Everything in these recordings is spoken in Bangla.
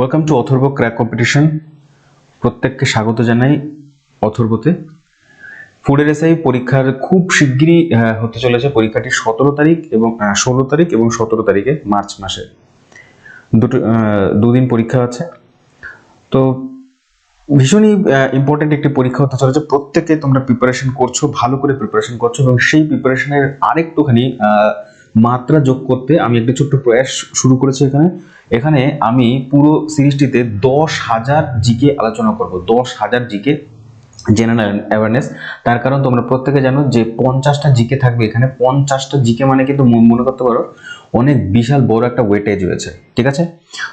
Welcome to Atharva crack competition প্রত্যেককে স্বাগত জানাই অথর্বতে ফুডের এসআই পরীক্ষার খুব শিগগিরই হতে চলেছে। পরীক্ষাটি সতেরো তারিখ এবং ষোলো তারিখ এবং সতেরো তারিখে মার্চ মাসে। দুটো দুদিন পরীক্ষা আছে। তো ভীষণই ইম্পর্টেন্ট একটি পরীক্ষা হতে চলেছে। প্রত্যেকে তোমরা প্রিপারেশন করছ, ভালো করে প্রিপারেশন করছ এবং সেই প্রিপারেশনের আরেকটুখানি মাত্রা যোগ করতে আমি একটা ছোট্ট প্রয়াস শুরু করেছি এখানে। এখানে আমি পুরো সিরিজটিতে দশ হাজার জিকে আলোচনা করব, দশ হাজার জিকে জেনারেল অ্যাওয়ারনেস। তার কারণ তোমরা প্রত্যেকে জানো যে পঞ্চাশটা জিকে থাকবে এখানে। পঞ্চাশটা জিকে মানে কিন্তু মনে করতে পারো, অনেক বিশাল বড় একটা ওয়েটেজ রয়েছে, ঠিক আছে?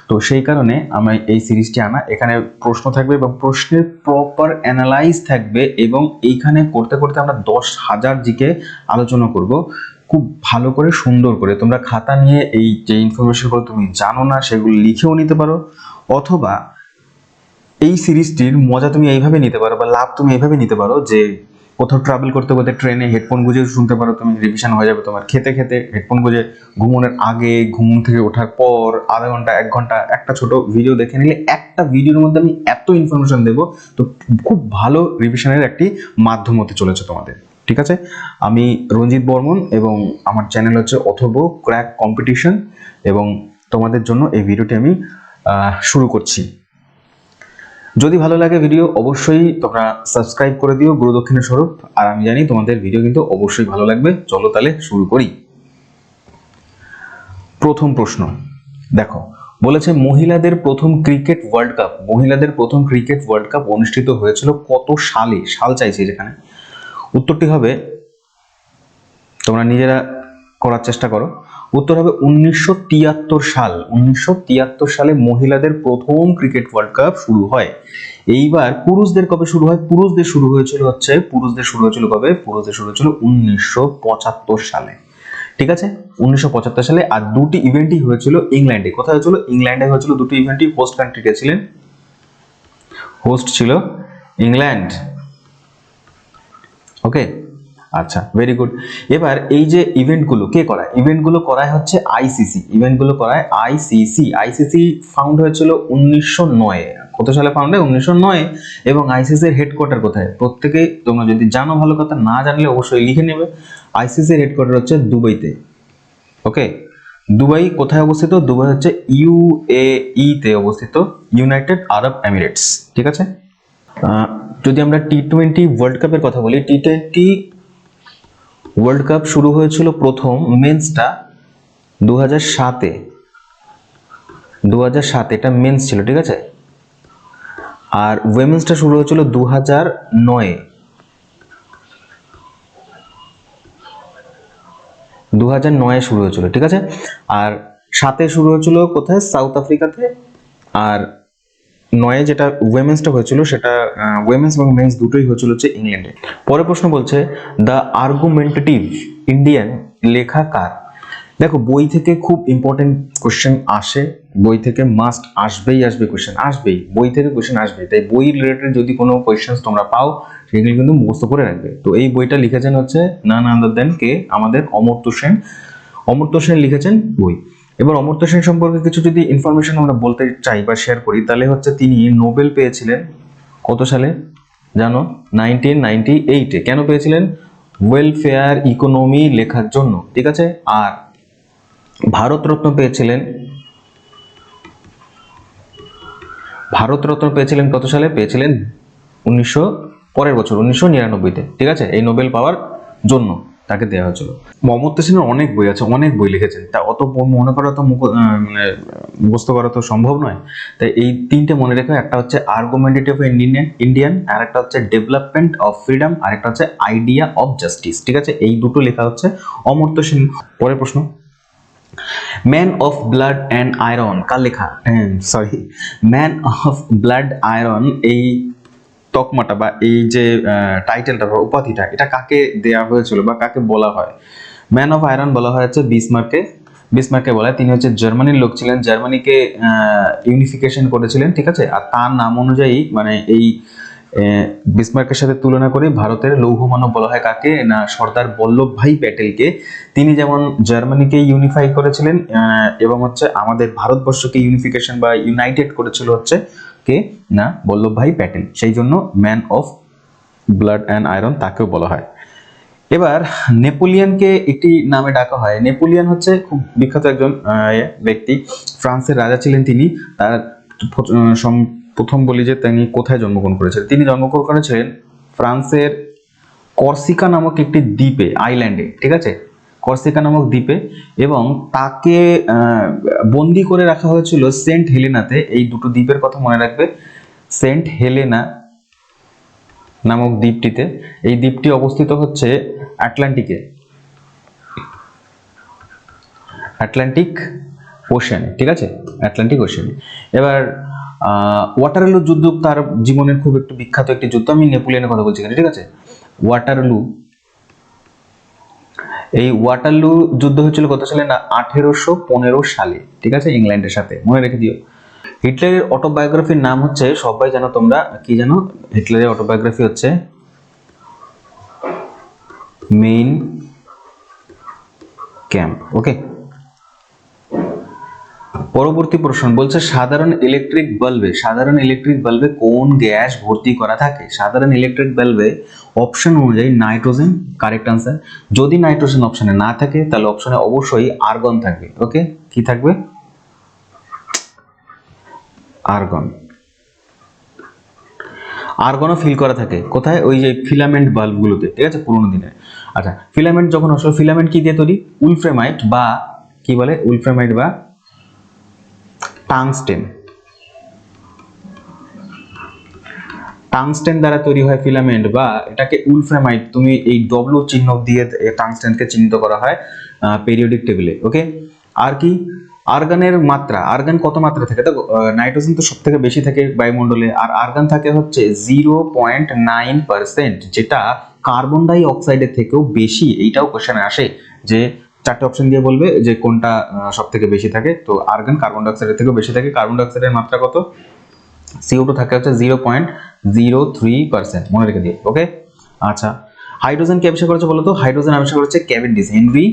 তো সেই কারণে আমি এই সিরিজটি আনা। এখানে প্রশ্ন থাকবে এবং প্রশ্নের প্রপার অ্যানালাইজ থাকবে এবং এইখানে করতে করতে আমরা দশ হাজার জিকে আলোচনা করব। খুব ভালো করে সুন্দর করে তোমরা খাতা নিয়ে এই যে ইনফরমেশনগুলো তুমি জানো না, সেগুলো লিখেও নিতে পারো, অথবা এই সিরিজটির মজা তুমি এইভাবে নিতে পারো বা লাভ তুমি এইভাবে নিতে পারো যে কোথাও ট্রাভেল করতে করতে ট্রেনে হেডফোন গুঁজে শুনতে পারো, তুমি রিভিশন হয়ে যাবে তোমার খেতে খেতে হেডফোন গুঁজে ঘুমানোর আগে, ঘুম থেকে ওঠার পর, আধা ঘণ্টা, এক ঘণ্টা, একটা ছোট ভিডিও দেখে নিলে একটা ভিডিওর মধ্যে আমি এত ইনফরমেশন দেবো, তো খুব ভালো রিভিশনের একটি মাধ্যম হতে চলেছে তোমাদের। ঠিক আছে? আমি রঞ্জিত বর্মন এবং আমার চ্যানেল হচ্ছে অথর্ব ক্র্যাক কম্পিটিশন এবং তোমাদের জন্য এই ভিডিওটি আমি শুরু করছি। যদি ভালো লাগে ভিডিও, অবশ্যই তোমরা সাবস্ক্রাইব করে দিও গুরুদক্ষিণের স্বরূপ। আর আমি জানি তোমাদের ভিডিও কিন্তু অবশ্যই ভালো লাগবে। চলো তাহলে শুরু করি। প্রথম প্রশ্ন, দেখো, বলেছে মহিলাদের প্রথম ক্রিকেট ওয়ার্ল্ড কাপ, মহিলাদের প্রথম ক্রিকেট ওয়ার্ল্ড কাপ অনুষ্ঠিত হয়েছিল কত সালে? সাল চাইছে যেখানে। উত্তরটি হবে, তোমরা নিজেরা করার চেষ্টা করো। উত্তর হবে উনিশশো তিয়াত্তর সাল। উনিশশো তিয়াত্তর সালে মহিলাদের প্রথম ক্রিকেট ওয়ার্ল্ড কাপ শুরু হয়। এইবার পুরুষদের কবে শুরু হয়? পুরুষদের শুরু হয়েছিল হচ্ছে, পুরুষদের শুরু হয়েছিল কবে? পুরুষদের শুরু হয়েছিল উনিশশো পঁচাত্তর সালে। ঠিক আছে? উনিশশো পঁচাত্তর সালে আর দুটি ইভেন্টই হয়েছিল ইংল্যান্ডে। কোথায় হয়েছিল? ইংল্যান্ডে হয়েছিল দুটি ইভেন্টই হোস্ট কান্ট্রি কে ছিলেন। হোস্ট ছিল ইংল্যান্ড। ওকে আচ্ছা ভেরি গুড এবার এই যে ইভেন্টগুলো কে করায়? ইভেন্টগুলো করায় হচ্ছে আইসিসি ইভেন্টগুলো করায় আইসিসি আইসিসি ফাউন্ড হয়েছিল উনিশশো নয় কত সালে ফাউন্ড হয়? উনিশশো নয় এবং আইসিসির হেডকোয়ার্টার কোথায়? প্রত্যেকেই তোমরা যদি জানো ভালো কথা, না জানলে অবশ্যই লিখে নেবে। আইসিসির হেডকোয়ার্টার হচ্ছে দুবাইতে। ওকে দুবাই কোথায় অবস্থিত? দুবাই হচ্ছে ইউএই তে অবস্থিত ইউনাইটেড আরব এমিরেটস ঠিক আছে? যদি আমরা টি টোয়েন্টি ওয়ার্ল্ড কাপের কথা বলি টি টোয়েন্টি ওয়ার্ল্ড কাপ শুরু হয়েছিল প্রথম মেন্সটা দু হাজার সাতে। দু হাজার সাত এটা মেন্স ছিল, ঠিক আছে? আর উইমেন্সটা শুরু হয়েছিল দু হাজার নয়ে। দু হাজার নয়ে শুরু হয়েছিল, ঠিক আছে? আর সাথে শুরু হয়েছিল কোথায়? সাউথ আফ্রিকাতে আর নয়ে যেটা উইমেন্সটা হয়েছিল, সেটা উইমেন্স এবং মেন্স দুটোই হয়েছিল হচ্ছে ইংল্যান্ডে। পরের প্রশ্ন বলছে দ্য আর্গুমেন্টেটিভ ইন্ডিয়ান লেখা কার? দেখো, বই থেকে খুব ইম্পর্টেন্ট কোশ্চেন আসে, বই থেকে মাস্ট আসবেই আসবে কোশ্চেন আসবেই, বই থেকে কোশ্চেন আসবে তাই বই রিলেটেড যদি কোনো কোয়েশ্চেন তোমরা পাও, সেগুলি কিন্তু মুখস্থ করে রাখবে। তো এই বইটা লিখেছেন হচ্ছে নান আদার দেন কে? আমাদের অমর্ত্য সেন। অমর্ত্য সেন লিখেছেন বই। এবার অমর্ত্য সেন সম্পর্কে কিছু যদি ইনফরমেশন আমরা বলতে চাই বা শেয়ার করি, তাহলে হচ্ছে তিনি নোবেল পেয়েছিলেন কত সালে? জানো? নাইনটিন নাইনটি এইটে কেন পেয়েছিলেন? ওয়েলফেয়ার ইকোনমি লেখার জন্য, ঠিক আছে? আর ভারতরত্ন পেয়েছিলেন ভারতরত্ন পেয়েছিলেন কত সালে? পেয়েছিলেন উনিশশো পরের বছর, উনিশশো নিরানব্বইতে, ঠিক আছে? এই নোবেল পাওয়ার জন্য। তাকে দেওয়া হয়েছিল। মমতা সেনের অনেক বই আছে, অনেক বই লিখেছেন। তা অত মনে করা তো মুখ- মানে মুখস্থ করা তো সম্ভব নয়। তাই এই তিনটে মনে রেখো, একটা হচ্ছে আর্গুমেন্টেটিভ ইন্ডিয়ান ইন্ডিয়ান আর একটা হচ্ছে ডেভেলপমেন্ট অফ ফ্রিডম আর একটা হচ্ছে আইডিয়া অফ জাস্টিস ঠিক আছে? এই দুটো লেখা হচ্ছে অমর্ত্য সেন। পরের প্রশ্ন। Man of blood and iron কার লেখা? Sorry man of blood iron এই তকমাটা বা এই যে টাইটেলটা বা উপাধিটা, এটা কাকে দেয়া হয়েছিল বা কাকে বলা হয়? ম্যান অফ আয়রন বলা হয় হচ্ছে বিসমার্কে বিসমার্কে বলা তিনি হচ্ছে জার্মানির লোক ছিলেন। জার্মানিকে ইউনিফিকেশন করেছিলেন, ঠিক আছে? আর তার নাম অনুযায়ী মানে এই বিসমার্কের সাথে তুলনা করে ভারতের লৌহ মানব বলা হয় কাকে? না, সর্দার বল্লভভাই প্যাটেলকে। তিনি যেমন জার্মানিকে ইউনিফাই করেছিলেন এবং হচ্ছে আমাদের ভারতবর্ষকে ইউনিফিকেশন বা ইউনাইটেড করেছিল হচ্ছে কে? না বল্লভভাই প্যাটেল। সেই জন্য man of blood and iron তাকেও বলা হয়। এবার, নেপোলিয়ানকে একটি নামে ডাকা হয়। নেপোলিয়ান হচ্ছে খুব বিখ্যাত একজন ব্যক্তি। ফ্রান্সের রাজা ছিলেন তিনি। তার প্রথম বলি যে তিনি কোথায় জন্মগ্রহণ করেছিলেন তিনি জন্মগ্রহণ করেছিলেন ফ্রান্সের কর্সিকা নামক একটি দ্বীপে, আইল্যান্ডে, ঠিক আছে? কর্সিকা নামক দ্বীপে এবং তাকে বন্দি করে রাখা হয়েছিল সেন্ট হেলেনাতে। এই দুটো দ্বীপের কথা মনে রাখবে। সেন্ট হেলেনা নামক দ্বীপটিতে। এই দ্বীপটি অবস্থিত হচ্ছে আটলান্টিকে। আটলান্টিক ওশানে ঠিক আছে? আটলান্টিক ওশানে এবার ওয়াটারলু যুদ্ধ তার জীবনের খুব একটু বিখ্যাত একটি যুদ্ধ। আমি নেপোলিয়নের কথা বলছি ঠিক আছে? ওয়াটারলু এই ওয়াটারলু যুদ্ধ হয়েছিল কত সালে না? আঠেরোশো পনেরো সালে, ঠিক আছে? ইংল্যান্ডের সাথে, মনে রেখে দিও। হিটলারের অটোবায়োগ্রাফির নাম হচ্ছে, সবাই জানো তোমরা, কি জানো? হিটলারের অটোবায়োগ্রাফি হচ্ছে মেইন ক্যাম্প ওকে পরবর্তী প্রশ্ন, বলছে সাধারণ ইলেকট্রিক বাল্বে সাধারণ ইলেকট্রিক বাল্বে কোন গ্যাস ভর্তি করা থাকে? সাধারণ ইলেকট্রিক বাল্বে অপশন অনুযায়ী নাইট্রোজেন কারেক্ট আনসার যদি নাইট্রোজেন অপশনে না থাকে, তাহলে অপশনে অবশ্যই আর্গন থাকবে। ওকে কি থাকবে? আর্গন আর্গনও ফিল করা থাকে। কোথায়? ওই যে ফিলামেন্ট বাল্বগুলোতে ঠিক আছে? পুরোনো দিনে আচ্ছা ফিলামেন্ট যখন আসলে ফিলামেন্ট কি দিয়ে তৈরি? উলফ্রেমাইট বা কি বলে? উলফ্রেমাইট বা টাংস্টেন টাংস্টেন দ্বারা তৈরি হয় ফিলামেন্ট বা এটাকে উলফ্রেমাইট তুমি এই ডব্লু চিহ্ন দিয়ে টাংস্টেনকে চিহ্নিত করা হয় পেরিওডিক টেবিলে ওকে আর কি? আর্গানের মাত্রা আর্গান কত মাত্রা থাকে? দেখো নাইট্রোজেন তো সব থেকে বেশি থাকে বায়ুমণ্ডলে, আর আর্গান থাকে হচ্ছে জিরো পয়েন্ট নাইন পার্সেন্ট যেটা কার্বন ডাই অক্সাইডের থেকেও বেশি, এইটাও কোশ্চেনে আসে, যে চারটে অপশন দিয়ে বলবে যে কোনটা সব থেকে বেশি থাকে। তো আর্গান কার্বন ডাইঅক্সাইডের থেকেও বেশি থাকে। কার্বন ডাইঅক্সাইডের মাত্রা কত? সিও টু থাকে হচ্ছে zero point zero three percent মনে রেখে দিয়ে ওকে আচ্ছা হাইড্রোজেন কে আবিষ্কার করেছে বলো তো হাইড্রোজেন আবিষ্কার করেছে Cavendish Henry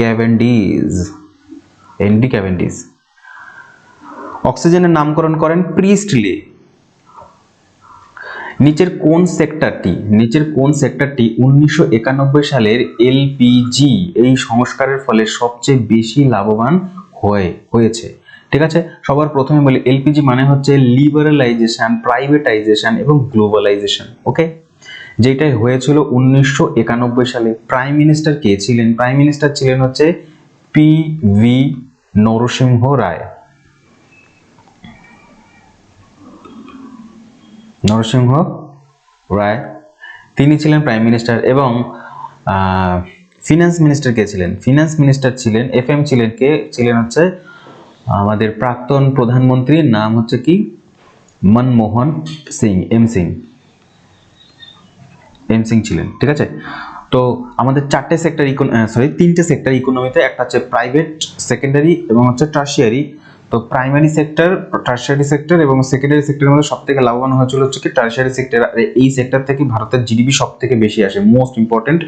Cavendish Henry Cavendish অক্সিজেনের নামকরণ করেন প্রিস্টলি নিচের কোন সেক্টরটি? নিচের কোন সেক্টরটি উনিশশো একানব্বই সালের এলপিজি এই সংস্কারের ফলে সবচেয়ে বেশি লাভবান হয়ে, হয়েছে। ঠিক আছে? সবার প্রথমে বলি এলপিজি মানে হচ্ছে লিবারালাইজেশন প্রাইভেটাইজেশন এবং গ্লোবালাইজেশন ওকে যেটাই হয়েছিল উনিশশো একানব্বই সালে। প্রাইম মিনিস্টার কে ছিলেন? প্রাইম মিনিস্টার ছিলেন হচ্ছে পি ভি নরসিংহ রায়। নরসিংহ, রায়, তিনি ছিলেন প্রাইম মিনিস্টার এবং ফিনান্স মিনিস্টার কে ছিলেন। ফিনান্স মিনিস্টার ছিলেন এফ এম ছিলেন, কে ছিলেন হচ্ছে, আমাদের প্রাক্তন প্রধানমন্ত্রীর নাম হচ্ছে কি? মনমোহন সিং এম সিং। এম সিং ছিলেন, ঠিক আছে? তো আমাদের চারটে সেক্টর সরি তিনটে সেক্টর ইকোনমিতে একটা হচ্ছে প্রাইভেট সেকেন্ডারি এবং হচ্ছে টার্সিয়ারি তো প্রাইমারি সেক্টর টার্সারি সেক্টর এবং সেকেন্ডারি সেক্টরের মধ্যে সব থেকে লাভবান হয়েছিল হচ্ছে কি টার্সারি সেক্টর এই সেক্টর থেকে ভারতের জিডিপি সব থেকে বেশি আসে মোস্ট ইম্পর্টেন্ট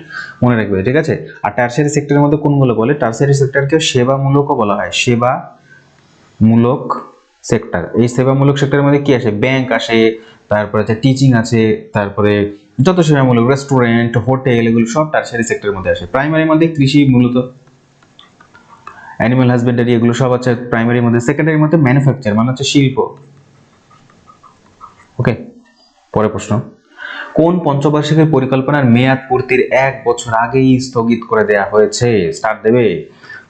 মনে রাখবে, ঠিক আছে? আর টার্সারি সেক্টরের মধ্যে কোনগুলো বলে? টার্সিয়ারি সেক্টরকে সেবামূলকও বলা হয় সেবা মূলক সেক্টর এই সেবামূলক সেক্টরের মধ্যে কি আসে? ব্যাংক আসে, তারপরে হচ্ছে টিচিং আছে, তারপরে যত সেবামূলক রেস্টুরেন্ট হোটেল এগুলো সব টার্সারি সেক্টরের মধ্যে আসে। প্রাইমারির মধ্যে কৃষি মূলত অ্যানিমাল হাজবেন্ডারি এগুলো সব আছে প্রাইমারির মধ্যে সেকেন্ডারির মধ্যে ম্যানুফ্যাকচার মানে হচ্ছে শিল্প। ওকে পরের প্রশ্ন। কোন পঞ্চবার্ষিকী পরিকল্পনার মেয়াদ পূর্তির এক বছর আগেই স্থগিত করে দেয়া হয়েছে? স্টার্ট দেবে?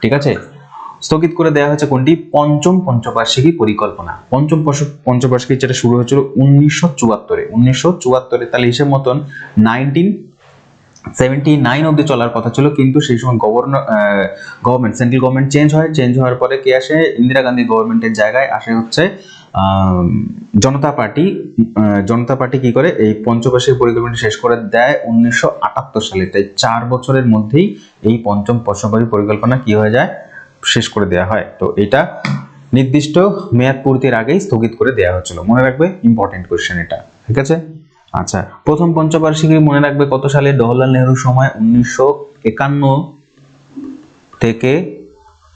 ঠিক আছে? স্থগিত করে দেওয়া হয়েছে কোনটি? পঞ্চম পঞ্চবার্ষিকী পরিকল্পনা। পঞ্চম পঞ্চবার্ষিকী যেটা শুরু হয়েছিল উনিশশো চুয়াত্তরে। উনিশশো চুয়াত্তরে তাহলে হিসেব মতন নাইনটিন সেভেন্টি নাইন অব্দি চলার কথা ছিল, কিন্তু সেই সময় governor government central government change হয়। চেঞ্জ হওয়ার পরে কে আসে? ইন্দিরা গান্ধী গভর্নমেন্টের জায়গায় আসে হচ্ছে জনতা পার্টি। জনতা পার্টি কি করে? এই পঞ্চবার্ষিক পরিকল্পনা শেষ করে দেয় উনিশশো আটাত্তর সালে। তাই চার বছরের মধ্যেই এই পঞ্চম পঞ্চবার্ষিক পরিকল্পনা কি হয়ে যায়? শেষ করে দেওয়া হয়। তো এটা নির্দিষ্ট মেয়াদ পূর্তির আগেই স্থগিত করে দেওয়া হচ্ছিল। মনে রাখবে ইম্পর্টেন্ট কোয়েশ্চেন এটা। ঠিক আছে? আচ্ছা প্রথম পঞ্চবার্ষিকী মনে রাখবে কত সালে? জওহরলাল নেহরুর সময় উনিশশো একান্ন থেকে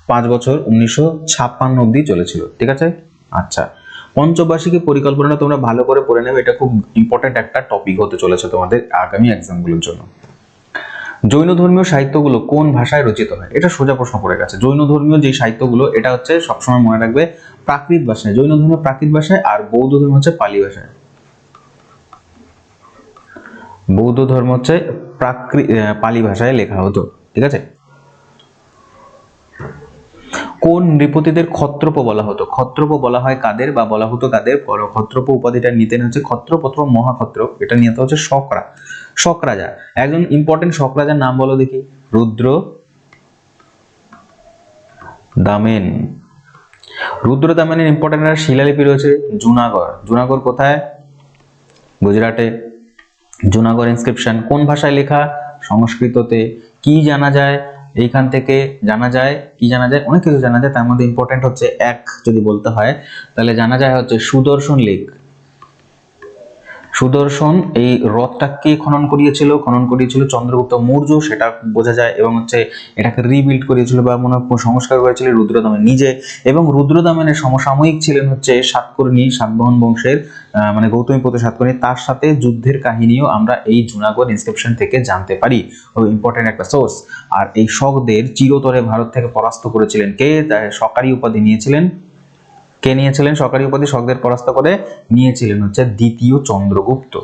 পাঁচ বছর, উনিশশো ছাপ্পান্ন অব্দি চলেছিল, ঠিক আছে? আচ্ছা পঞ্চবার্ষিকী পরিকল্পনা তোমরা ভালো করে পড়ে নেবে, এটা খুব ইম্পর্টেন্ট একটা টপিক হতে চলেছে তোমাদের আগামী এক্সামগুলোর জন্য। জৈন ধর্মীয় সাহিত্যগুলো কোন ভাষায় রচিত হয়? এটা সোজা প্রশ্ন পড়ে গেছে। জৈন ধর্মীয় যে সাহিত্যগুলো, এটা হচ্ছে সবসময় মনে রাখবে প্রাকৃত ভাষায়। জৈন ধর্ম প্রাকৃত ভাষায় আর বৌদ্ধ ধর্ম হচ্ছে পালি ভাষায়। বৌদ্ধ ধর্ম হচ্ছে প্রাকৃত পালি ভাষায় লেখা হতো, ঠিক আছে? কোন নৃপতিদের ক্ষত্রপ বলা হতো? ক্ষত্রপ বলা হয় কাদের বা বলা হতো কাদের? ক্ষত্রপ উপাধিটা নিতেন হচ্ছে ক্ষত্রপত্র মহাক্ষত্র এটা নিতে হচ্ছে শকরা শক রাজা একজন ইম্পর্টেন্ট শক রাজার নাম বলো দেখি। রুদ্র, দামেন। রুদ্র, দামেনের ইম্পর্টেন্ট একটা শিলালিপি রয়েছে জুনাগড়। জুনাগড় কোথায়? গুজরাটে। জুনাগড় ইনস্ক্রিপশন কোন ভাষায় লেখা, সংস্কৃততে কি জানা যায়, এইখান থেকে জানা যায়, কি জানা যায়, অনেক কিছু জানা যায়, তার মধ্যে ইম্পর্টেন্ট হচ্ছে এক যদি বলতে হয়, তাহলে জানা যায় হচ্ছে সুদর্শন লেক। সুদর্শন, এই হ্রদটা কে খনন করিয়েছিল? খনন করিয়েছিল চন্দ্রগুপ্ত মৌর্য, সেটা বোঝা যায়, এবং হচ্ছে এটাকে রিবিল্ড করিয়েছিল বা মনে সংস্কার করেছিল রুদ্রদমন নিজে। এবং রুদ্রদমনের সমসাময়িক ছিলেন হচ্ছে সাতকর্ণী, সাতবাহন বংশের মানে গৌতমীপুত্র সাতকর্ণী। তার সাথে যুদ্ধের কাহিনীও আমরা এই জুনাগড় ইনস্ক্রিপশন থেকে জানতে পারি। ইম্পর্টেন্ট একটা সোর্স আর এই শকদের চিরতরে ভারত থেকে পরাস্ত করেছিলেন কে? সরকারি উপাধি নিয়েছিলেন কে নিয়েছিলেন? সরকারি উপাধি শকদের পরাস্ত করে নিয়েছিলেন হচ্ছে দ্বিতীয় চন্দ্রগুপ্ত।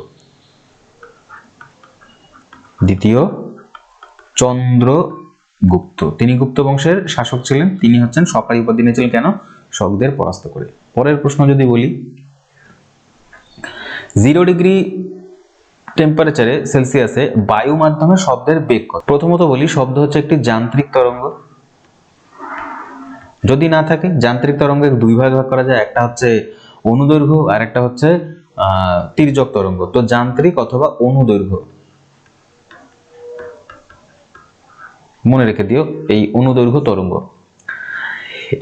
দ্বিতীয় চন্দ্রগুপ্ত। তিনি গুপ্ত বংশের শাসক ছিলেন, তিনি হচ্ছেন সরকারি উপাধি নিয়েছিলেন কেন? শকদের পরাস্ত করে। পরের প্রশ্ন যদি বলি জিরো ডিগ্রি টেম্পারেচারে সেলসিয়াসে বায়ু মাধ্যমে শব্দের বেগ কত? প্রথমত বলি, শব্দ হচ্ছে একটি যান্ত্রিক তরঙ্গ। যদি না থাকে, যান্ত্রিক তরঙ্গের দুই ভাগ ভাগ করা যায়, একটা হচ্ছে অনুদৈর্ঘ্য আর একটা হচ্ছে তির্যক তরঙ্গ। তো যান্ত্রিক অথবা অনুদৈর্ঘ্য। মনে রেখে দিও, এই অনুদৈর্ঘ্য তরঙ্গ।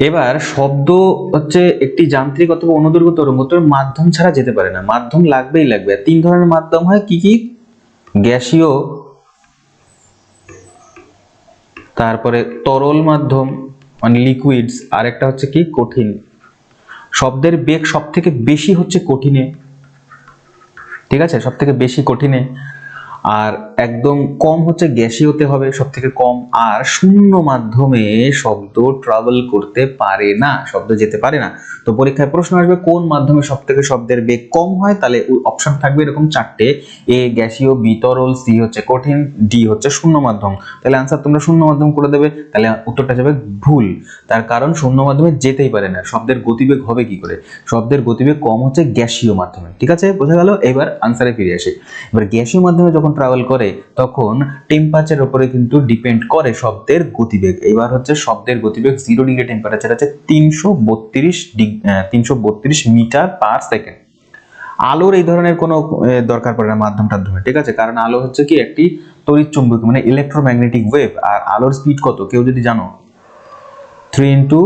এবার শব্দ হচ্ছে একটি যান্ত্রিক অথবা অনুদৈর্ঘ্য তরঙ্গ, তো মাধ্যম ছাড়া যেতে পারে না। মাধ্যম লাগবেই লাগবে। তিন ধরনের মাধ্যম হয় কি কি? গ্যাসীয়, তারপরে তরল মাধ্যম মানে লিকুইডস আর একটা হচ্ছে কি? কঠিন। শব্দের বেগ সব থেকে বেশি হচ্ছে কঠিনে। ঠিক আছে? সব থেকে বেশি কঠিনে। আর একদম কম হচ্ছে গ্যাসীয়তে হবে সব থেকে কম। আর শূন্য মাধ্যমে শব্দ ট্রাভেল করতে পারে না, শব্দ যেতে পারে না। তো পরীক্ষায় প্রশ্ন আসবে, কোন মাধ্যমে সব থেকে শব্দের বেগ কম হয়? তাহলে অপশন থাকবে এরকম চারটে। এ গ্যাসীয় বি তরল সি হচ্ছে কঠিন ডি হচ্ছে শূন্য মাধ্যম। তাহলে আনসার তোমরা শূন্য মাধ্যম করে দেবে, তাহলে উত্তরটা যাবে ভুল। তার কারণ শূন্য মাধ্যমে যেতেই পারে না, শব্দের গতিবেগ হবে কি করে? শব্দের গতিবেগ কম হচ্ছে গ্যাসীয় মাধ্যমে, ঠিক আছে? বোঝা গেল? এবার আনসারে ফিরে আসি। এবার গ্যাসীয় মাধ্যমে যখন ট্রাভেল করে, তখন টেম্পারেচার উপরে কিন্তু ডিপেন্ড করে শব্দের গতিবেগ। এবার হচ্ছে শব্দের গতিবেগ জিরো ডিগ্রি টেম্পারেচার আছে তিনশো বত্রিশ তিনশো বত্রিশ মিটার পার সেকেন্ড আলোর এই ধরনের কোনো দরকার পড়ে না মাধ্যম টাধ্যমে ঠিক আছে? কারণ আলো হচ্ছে কি একটি তড়িৎ চুম্বক মানে ইলেকট্রোম্যাগনেটিক ওয়েভ আর আলোর স্পিড কত? কেউ যদি জানো? Three into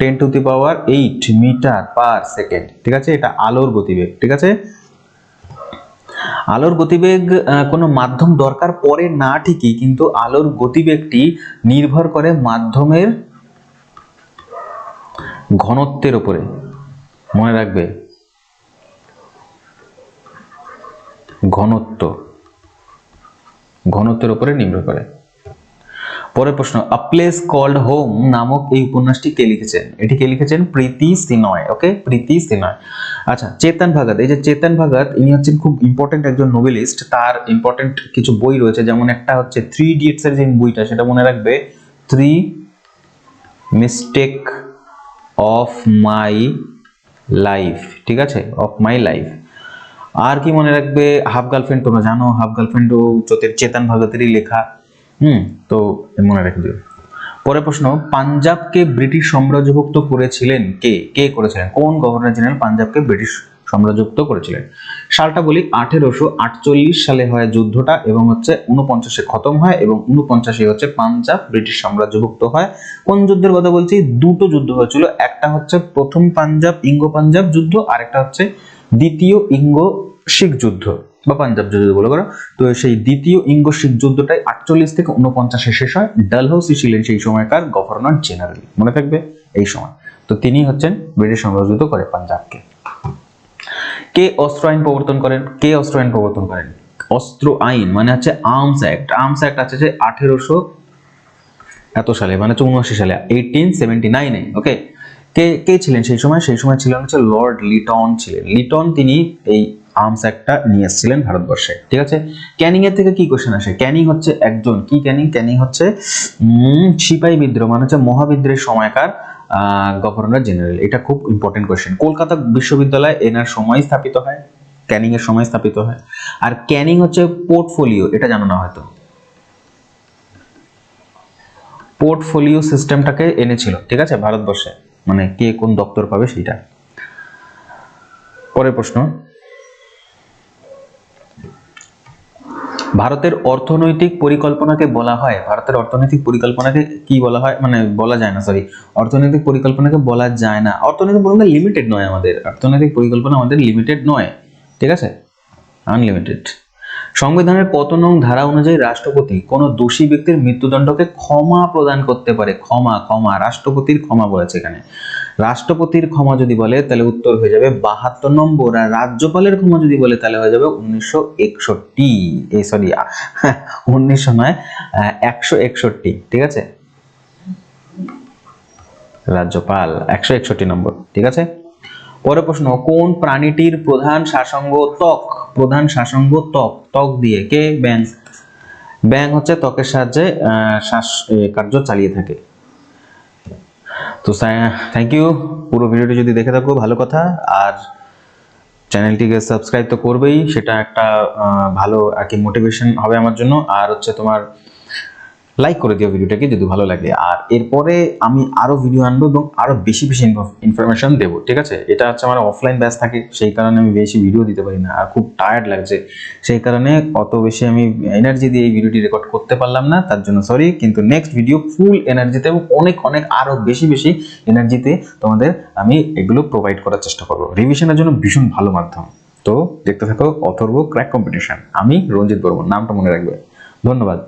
ten to the power eight metre per second ঠিক আছে? এটা আলোর গতিবেগ, ঠিক আছে? আলোর গতিবেগ কোনো মাধ্যম দরকার পড়ে না ঠিকই, কিন্তু আলোর গতিবেগটি নির্ভর করে মাধ্যমের ঘনত্বের উপরে। মনে রাখবে, ঘনত্ব, ঘনত্বের উপরে নির্ভর করে। পরের প্রশ্ন আ প্লেস কল্ড হোম নামক এই উপন্যাসটি কে লিখেছেন? এটি কে লিখেছেন? প্রীতি সিনয় ওকে প্রীতি সিনয়। আচ্ছা চেতন ভাগত, এই যে চেতন ভাগত, ইনি হচ্ছেন খুব ইম্পর্টেন্ট একজন নোবেলিস্ট তার ইম্পর্টেন্ট কিছু বই রয়েছে, যেমন একটা হচ্ছে থ্রি ইডিয়টস এর যে বইটা, সেটা মনে রাখবে three mistake of my life ঠিক আছে? অফ মাই লাইফ আর কি মনে রাখবে? হাফ গার্লফ্রেন্ড তোমরা জানো হাফ গার্লফ্রেন্ড ও চেতন ভগতেরই লেখা। হুম। তো মনে রেখে দিও। পরের প্রশ্ন, পাঞ্জাবকে ব্রিটিশ সাম্রাজ্যভুক্ত করেছিলেন কে? কে করেছিলেন? কোন গভর্নর জেনারেল পাঞ্জাবকে ব্রিটিশ সাম্রাজ্যত্ব করেছিলেন? সালটা বলি, আঠেরোশো আটচল্লিশ সালে হয় যুদ্ধটা এবং হচ্ছে উনপঞ্চাশে খতম হয় এবং উনপঞ্চাশে হচ্ছে পাঞ্জাব ব্রিটিশ সাম্রাজ্যভুক্ত হয়। কোন যুদ্ধের কথা বলছি? দুটো যুদ্ধ হয়েছিল, একটা হচ্ছে প্রথম পাঞ্জাব ইঙ্গ পাঞ্জাব যুদ্ধ আর একটা হচ্ছে দ্বিতীয় ইঙ্গ শিখ যুদ্ধ। বা পাঞ্জাব যুদ্ধ বলে করো, তো সেই দ্বিতীয় ইঙ্গ শিখ যুদ্ধটাই আটচল্লিশ থেকে উনপঞ্চাশে শেষ হয়। ডালহৌসি ছিলেন সেই সময়কার গভর্নর জেনারেল, মনে থাকবে এই সময়। তো তিনি হচ্ছেন ব্রিটিশ সাম্রাজ্যত্ব করে পাঞ্জাবকে। কে অস্ত্র আইন প্রবর্তন করেন? কে অস্ত্র আইন প্রবর্তন করেন? অস্ত্র আইন মানে হচ্ছে আর্মস অ্যাক্ট। আর্মস অ্যাক্ট আছে যে আঠেরোশো এত সালে মানে উনআশি সালে এইটিন সেভেন্টি নাইনে ওকে কে কে ছিলেন সেই সময়? সেই সময় ছিলেন হচ্ছে লর্ড লিটন ছিলেন। লিটন তিনি এই আর্মস একটা নিয়ে এসেছিলেন ভারতবর্ষে। ঠিক আছে? ক্যানিং এর থেকে কি কোশ্চেন আসে? ক্যানিং হচ্ছে একজন। কি ক্যানিং? ক্যানিং হচ্ছে সিপাহী বিদ্রোহ মানে হচ্ছে মহাবিদ্রোহের সময়কার গভর্নর জেনারেল এটা খুব ইম্পর্টেন্ট কোশ্চেন কলকাতা বিশ্ববিদ্যালয় এনার সময় স্থাপিত হয়। ক্যানিং এর সময় স্থাপিত হয়। আর ক্যানিং হচ্ছে পোর্টফোলিও এটা জানো না হয়তো। পোর্টফোলিও সিস্টেমটাকে এনেছিল, ঠিক আছে? ভারতবর্ষে। মানে কে কোন দপ্তর পাবে সেটা। পরের প্রশ্ন। ভারতের অর্থনৈতিক পরিকল্পনাকে বলা হয়, ভারতের অর্থনৈতিক পরিকল্পনাকে কি বলা হয়? মানে বলা যায় না সরি অর্থনৈতিক পরিকল্পনাকে বলা যায় না। অর্থনৈতিক পরিকল্পনা লিমিটেড নয় আমাদের। অর্থনৈতিক পরিকল্পনা আমাদের লিমিটেড নয়। ঠিক আছে? আনলিমিটেড সংবিধানের কত নং ধারা অনুযায়ী রাষ্ট্রপতি কোনো দোষী ব্যক্তির মৃত্যুদণ্ডকে ক্ষমা প্রদান করতে পারে। ক্ষমা ক্ষমা, রাষ্ট্রপতির ক্ষমা বলেছে এখানে। রাষ্ট্রপতির ক্ষমা যদি বলে, তাহলে উত্তর হয়ে যাবে বাহাত্তর নম্বর। আর রাজ্যপালের ক্ষমা যদি বলে, তাহলে হয়ে যাবে উনিশশো একষট্টি। এই সরি উনিশশো নয় একশো একষট্টি। ঠিক আছে? রাজ্যপাল, একশো একষট্টি নম্বর। ঠিক আছে? পরের প্রশ্ন, কোন প্রাণীটির প্রধান শাসঙ্গ ত্বক? প্রধান শাসঙ্গ ত্বক। ত্বক দিয়ে কে? ব্যাং ব্যাং হচ্ছে ত্বকের সাহায্যে শ্বাস কার্য চালিয়ে থাকে। তো থ্যাংক ইউ পুরো ভিডিওটি যদি দেখে থাকো, ভালো কথা। আর চ্যানেলটিকে সাবস্ক্রাইব তো করবেই। সেটা একটা ভালো, আর কি মোটিভেশন হবে আমার জন্য। আর হচ্ছে তোমার লাইক করে দিও ভিডিওটাকে যদি ভালো লাগে। আর এরপরে আমি আরও ভিডিও আনব এবং আরও বেশি বেশি ইনফরমেশন দেবো, ঠিক আছে? এটা হচ্ছে আমার অফলাইন ব্যাচ থাকে, সেই কারণে আমি বেশি ভিডিও দিতে পারি না। আর খুব টায়ার্ড লাগছে, সেই কারণে অত বেশি আমি এনার্জি দিয়ে এই ভিডিওটি রেকর্ড করতে পারলাম না, তার জন্য সরি কিন্তু নেক্সট ভিডিও ফুল এনার্জিতে এবং অনেক অনেক, আরও বেশি বেশি এনার্জিতে তোমাদের আমি এগুলো প্রোভাইড করার চেষ্টা করব। রিভিশনের জন্য ভীষণ ভালো মাধ্যম। তো দেখতে থাকো অথর্ব ক্র্যাক কম্পিটিশন আমি রঞ্জিত বর্মন, নামটা মনে রাখবে। ধন্যবাদ।